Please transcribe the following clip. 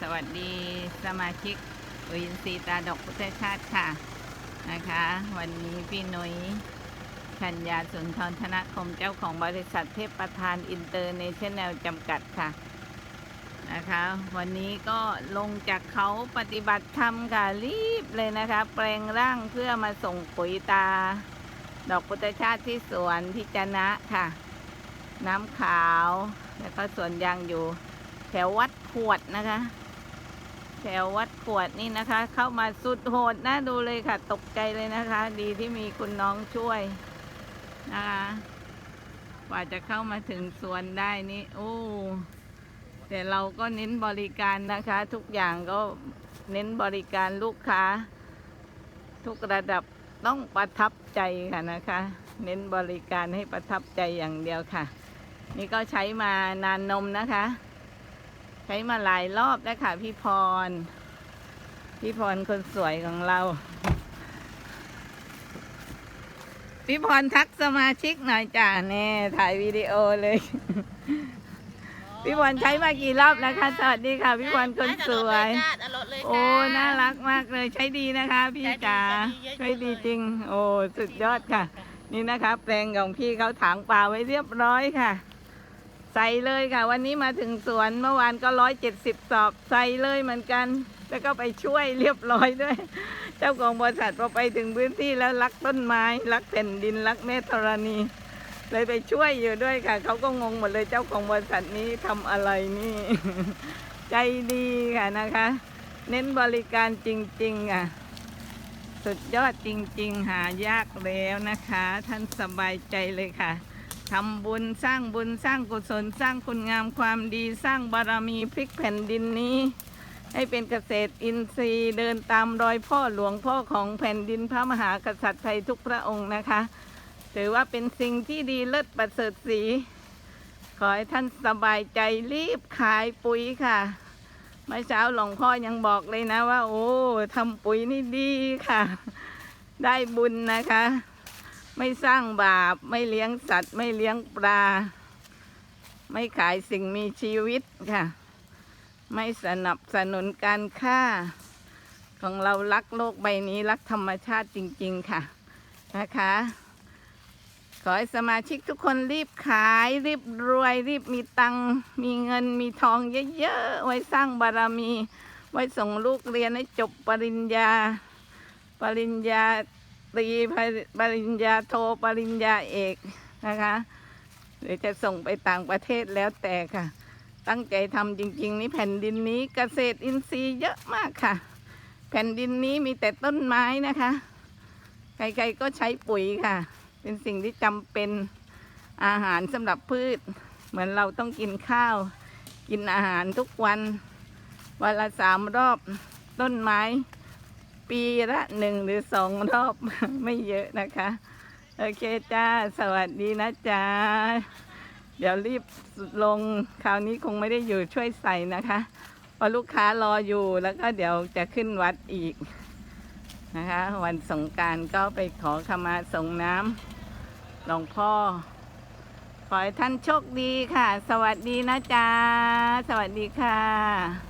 สวัสดีสมาชิกอุยินทรีตาดอกพุทธชาติค่ะนะคะ วันนี้พี่นุยชัญญาสุนทรธนคมเจ้าของบริษัทเทพประธานอินเตอร์เนชั่นแนลจำกัดค่ะนะคะ วันนี้ก็ลงจากเขาปฏิบัติธรรมค่ะรีบเลยนะคะ แปลงร่างเพื่อมาส่งปุ๋ยตา ดอกพุทธชาติที่สวนที่จนะค่ะ น้ำขาว แล้วก็สวนยางอยู่แถววัดขวดนะคะ แถววัดขวดนี่นะคะ เข้ามาสุดโหดนะดูเลยค่ะ ตกใจเลยนะคะ ดีที่มีคุณน้องช่วยนะคะกว่าจะเข้ามาถึงสวนได้นี่โอ้แต่เราก็เน้นบริการนะคะ ทุกอย่างก็เน้นบริการลูกค้า ทุกระดับต้องประทับใจค่ะนะคะ เน้นบริการให้ประทับใจอย่างเดียวค่ะ นี่ก็ใช้มานานนมนะคะ ใช้มาหลายรอบแล้วค่ะพี่พร พี่พรคนสวยของเรา พี่พรทักสมาชิกหน่อยจ้าแน่ถ่ายวิดีโอเลย พี่พรใช้มากี่รอบแล้วคะสวัสดีค่ะ พี่พรคนสวย โอ้น่ารักมากเลยใช้ดีนะคะ พี่จ๋าใช้ดีจริง โอ้สุดยอดค่ะ นี่นะคะแปลงของพี่เขาถางป่าไว้เรียบร้อยค่ะ ใส่เลยค่ะ วันนี้มาถึงสวนเมื่อวานก็ร้อยเจ็ดสิบสอบใส่เลยเหมือนกัน แล้วก็ไปช่วยเรียบร้อยด้วย เจ้าของบริษัทพอไปถึงพื้นที่แล้วรักต้นไม้ รักแผ่นดินรักแม่ธรณี เลยไปช่วยอยู่ด้วยค่ะ เขาก็งงหมดเลยเจ้าของบริษัทนี้ทำอะไรนี่ ใจดีค่ะนะคะ เน้นบริการจริงๆอะ สุดยอดจริง ๆ หายากแล้วนะคะ ท่านสบายใจเลยค่ะ ทำบุญสร้างบุญสร้างกุศลสร้างคุณงามความดีสร้างบารมีพลิกแผ่นดินนี้ ให้เป็นเกษตรอินทรีย์เดินตามรอยพ่อหลวงพ่อของแผ่นดินพระมหากษัตริย์ไทยทุกพระองค์นะคะ ถือว่าเป็นสิ่งที่ดีเลิศประเสริฐสีขอให้ท่านสบายใจรีบขายปุ๋ยค่ะเมื่อเช้าหลวงพ่อยังบอกเลยนะว่า โอ้ทำปุ๋ยนี่ดีค่ะ ได้บุญนะคะ ไม่สร้างบาป ไม่เลี้ยงสัตว์ ไม่เลี้ยงปลา ไม่ขายสิ่งมีชีวิตค่ะ ไม่สนับสนุนการฆ่า ของเรารักโลกใบนี้รักธรรมชาติจริง ๆ ค่ะนะคะ ขอให้สมาชิกทุกคนรีบขาย รีบรวย รีบมีตังมีเงินมีทองเยอะๆ ไว้สร้างบารมี ไว้ส่งลูกเรียนให้จบปริญญา ปริญญา ตรีปริญญาโทปริญญาเอกนะคะ หรือจะส่งไปต่างประเทศแล้วแต่ค่ะ ตั้งใจทำจริง ๆ นี่แผ่นดินนี้เกษตรอินทรีย์เยอะมากค่ะ แผ่นดินนี้มีแต่ต้นไม้นะคะ ใครๆก็ใช้ปุ๋ยค่ะ เป็นสิ่งที่จำเป็นอาหารสำหรับพืช เหมือนเราต้องกินข้าว กินอาหารทุกวัน วันละสามรอบต้นไม้ ปีละหนึ่งหรือสองรอบ ไม่เยอะนะคะ โอเคจ้า สวัสดีนะจ๊ะเดี๋ยวรีบลงคราวนี้คงไม่ได้อยู่ช่วยใส่นะคะเพราะลูกค้ารออยู่แล้วก็เดี๋ยวจะขึ้นวัดอีกนะคะ วันสงการก็ไปขอขมาส่งน้ำหลวงพ่อ ขอให้ท่านโชคดีค่ะ สวัสดีนะจ๊ะ สวัสดีค่ะ